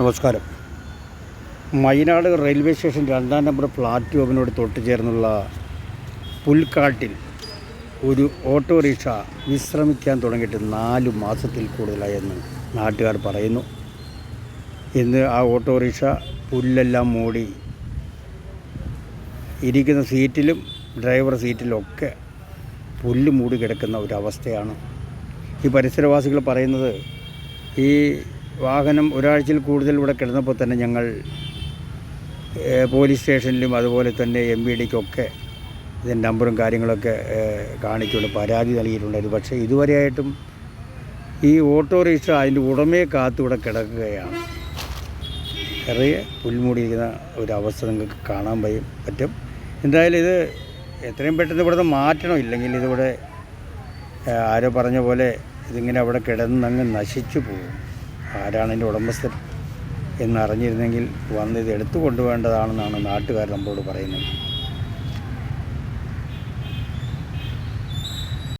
നമസ്കാരം. Mainad railway station രണ്ടാം number പ്ലാറ്റ്ഫോമിനോട് തൊട്ട് ചേർന്നുള്ള പുൽക്കാട്ടിൽ ഒരു ഓട്ടോറിക്ഷ വിശ്രമിക്കാൻ തുടങ്ങിയിട്ട് നാല് മാസത്തിൽ കൂടുതലായെന്ന് നാട്ടുകാർ പറയുന്നു. ഇന്ന് ആ ഓട്ടോറിക്ഷ പുല്ലെല്ലാം മൂടി ഇരിക്കുന്ന സീറ്റിലും ഡ്രൈവർ സീറ്റിലൊക്കെ പുല്ല് മൂടി കിടക്കുന്ന ഒരവസ്ഥയാണ്. ഈ പരിസരവാസികൾ പറയുന്നത് ഈ വാഹനം ഒരാഴ്ചയിൽ കൂടുതൽ ഇവിടെ കിടന്നപ്പോൾ തന്നെ ഞങ്ങൾ പോലീസ് സ്റ്റേഷനിലും അതുപോലെ തന്നെ എം ബി ഡിക്കൊക്കെ ഇതിന്റെ നമ്പറും കാര്യങ്ങളൊക്കെ കാണിച്ചുകൊണ്ട് പരാതി നൽകിയിട്ടുണ്ടായിരുന്നു. പക്ഷേ ഇതുവരെയായിട്ടും ഈ ഓട്ടോറിക്ഷ അതിന്റെ ഉടമയെ കാത്തു ഇവിടെ കിടക്കുകയാണ്. ചെറിയ പുൽമൂടിയിരിക്കുന്ന ഒരവസ്ഥ നിങ്ങൾക്ക് കാണാൻ പറ്റും പറ്റും. എന്തായാലും ഇത് എത്രയും പെട്ടെന്ന് ഇവിടുന്ന് മാറ്റണം. ഇല്ലെങ്കിൽ ഇതിവിടെ ആരോ പറഞ്ഞ പോലെ ഇതിങ്ങനെ അവിടെ കിടന്നങ്ങ് നശിച്ചു പോകും. ആരാണ് എന്റെ ഉടമസ്ഥൻ എന്നറിഞ്ഞിരുന്നെങ്കിൽ വന്ന് ഇത് എടുത്തു കൊണ്ടുപോകേണ്ടതാണെന്നാണ് നാട്ടുകാർ നമ്മളോട് പറയുന്നത്.